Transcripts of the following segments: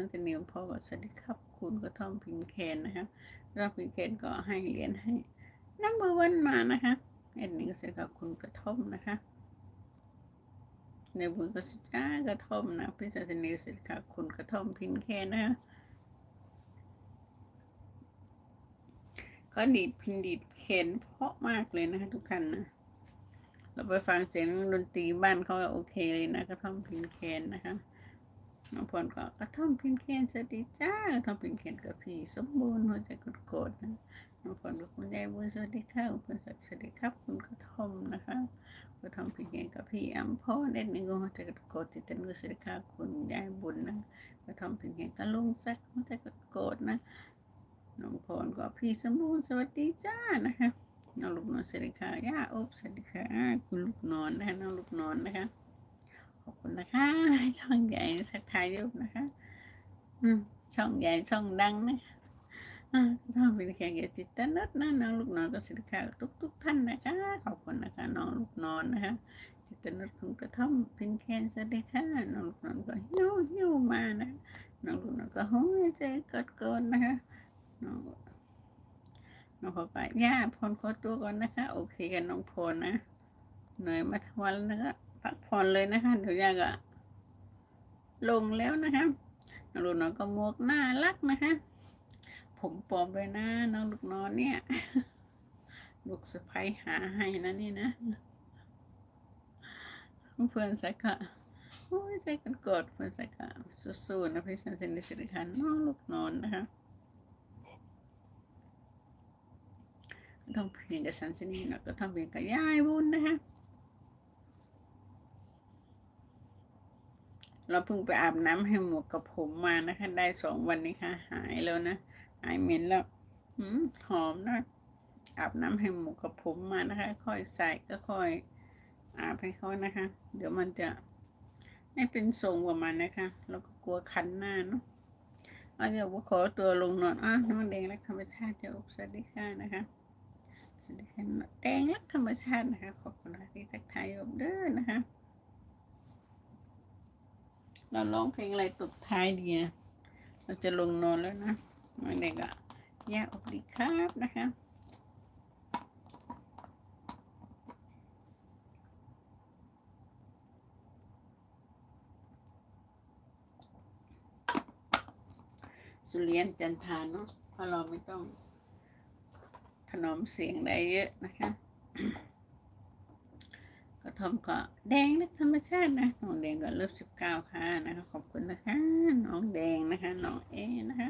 สันตินิวพ่อก็สวัสดีครับ คุณกระท่อมพินแคนนะคะรอบพินแคนก็ให้เหรียญให้นัมเบอวันมานะคะแอดมินก็สวัสดีครับคุณกระท่อมนะคะในบุญกสิจ้ากระท่อมนะพิสันตินิวสวัสดีครับคุณกระท่อมพินแคนนะคะก็ดีดพินดีดเข็นเพราะมากเลยนะคะ ทุกท่านนะเราไปฟังเสียงดนตรีบ้านเขาโอเคเลยนะกระท่อมพินแคนนะคะ น้องพรก็กระท่อมพินแคนสวัสดีจ้ากระท่อมพินแคนกับพี่สมบูรณ์หัวใจกดกดๆนะน้องพรกับคุณยายบุญสวัสดีค่ะคุณศักดิ์สวัสดีครับคุณกระท่อมนะคะกระท่อมพินแคนกับพี่อัมพรเด็ดหนึ่งหัวใจกดกดๆติดตันกุสวัสดีค่ะคุณยายบุญนะกระท่อมพินแคนกับลุงแซกหัวใจกดกดๆนะน้องพรก็พี่สมบูรณ์สวัสดีจ้านะคะน้องลูกนอนสวัสดีค่ะย่าอบสวัสดีค่ะคุณลูกนอนนะคะน้องลูกนอนนะคะ ขอบคุณนะคะ ช่องใหญ่ทักทายยุบนะคะ อืมช่องใหญ่ช่องดังนะคะอ่าช่องเป็นแขกเกียรติตนัดนะน้องลูกนอนก็สวัสดีค่ะทุกทุกท่านนะคะขอบคุณนะคะน้องลูกนอนนะคะจิตนัดคุณกระท่อมเป็นแคนสวัสดีค่ะน้องลูกนอนก็หิ้วหิ้วมานะน้องลูกนอนก็หัวใจกดกดๆนะคะน้องน้องพอไปย่าพรขอตัวก่อนนะคะ โอเคกันน้องพรนะเหนื่อยมาทั้งวันแล้วนะคะ พักผ่อนเลยนะคะเดี๋ยวย่าก็ลงแล้วนะคะน้องลูกนอนก็มวกน่ารักนะคะ ผมปลอมเลยนะน้องลูกนอนเนี่ย ลูกสะพ้ยหาให้นะนี่นะเพื่อนใส่กะโอ้ยใจกันกดเพื่อนใส่กะสู้ๆนะพี่สันเซนดิสิริคันน้องลูกนอนนะคะต้องเพียงกับสันสนีนะก็ต้องเพียงกับยายบุญนะคะ เราเพิ่งไปอาบน้ำให้หมวกกับผมมานะคะ ได้สองวันนี้ค่ะ หายแล้วนะ หายเหม็นแล้วหืมหอมนะ อาบน้ำให้หมวกกับผมมานะคะ ค่อยใส่ก็ค่อย อาบให้เขานะคะ เดี๋ยวมันจะไม่เป็นทรงประมาณนะคะ แล้วก็กลัวคันหน้าเนาะเดี๋ยวว่าขอตัวลงนอนอะน้ำแดงและธรรมชาติเดี๋ยวสวัสดีค่ะนะคะสวัสดีค่ะแดงรักธรรมชาตินะคะ ขอบคุณค่ะที่ทักทายผมเด้อนะคะ เราร้องเพลงอะไรตบท้ายดีนะเราจะลงนอนแล้วนะมาเด็กอะยาอบดีครับนะคะสุเรียนจันทาเนาะเพราะเราไม่ต้องถนอมเสียงได้เยอะนะคะ กระทอมก็แดงนะธรรมชาตินะน้องแดงก็เลิฟสิบเก้าค่ะนะคะขอบคุณนะคะน้องแดงนะคะน้องเอนะคะ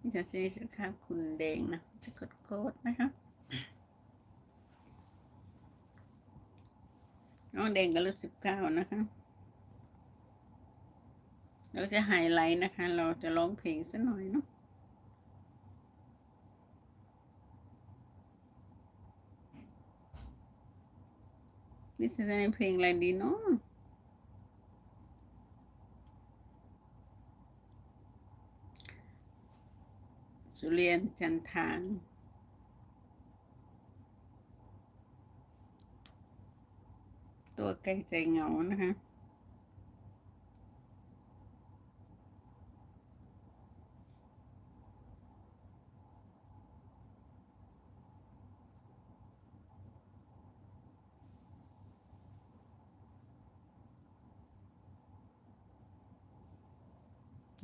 นี่จะซีสิค่ะคุณแดงนะจะกดโกดนะคะน้องแดงก็เลิฟสิบเก้านะคะเราจะไฮไลท์นะคะ เราจะร้องเพลงสักหน่อยเนาะ นี่จะได้เพลงอะไรดีเนาะสุเรียนจันทางตัวไก่ใจเหงานะคะ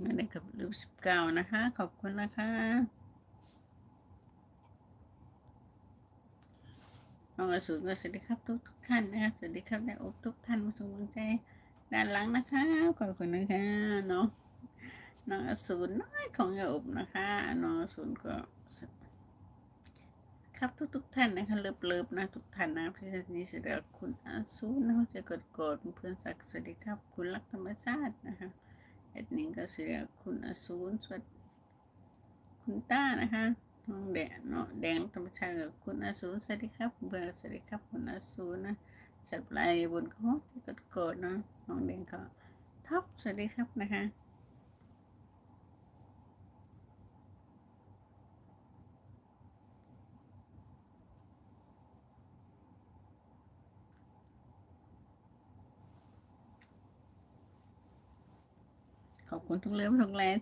เงินได้กับรูปสิบเก้านะคะ ขอบคุณนะคะน้องอสูรก็สวัสดีครับทุกทุกท่านนะคะสวัสดีครับได้อบทุกท่านมาส่งกำลังใจด้านหลังนะคะขอบคุณนะคะน้องน้องอสูรน้อยของยาอบนะคะน้องอสูรก็ครับทุกทุกท่านนะคะเลิฟเลิฟนะทุกท่านนะพี่ท่านนี้สวัสดีคุณอสูรนะจะกดกดเพื่อนสักสวัสดีครับ คุณรักธรรมชาตินะคะ แอดมินก็เสียคุณอสูรสวัสดคุณต้านะคะน้องแดงเนาะแดงธรรมชาติกับคุณอสูรสวัสดีครับเบอร์สวัสดีครับคุณอสูรนะสับลายบนเขาที่กดกดเนาะน้องแดงก็ท็อปสวัสดีครับนะคะ ขอบคุณทุกเรื่องทุกแรง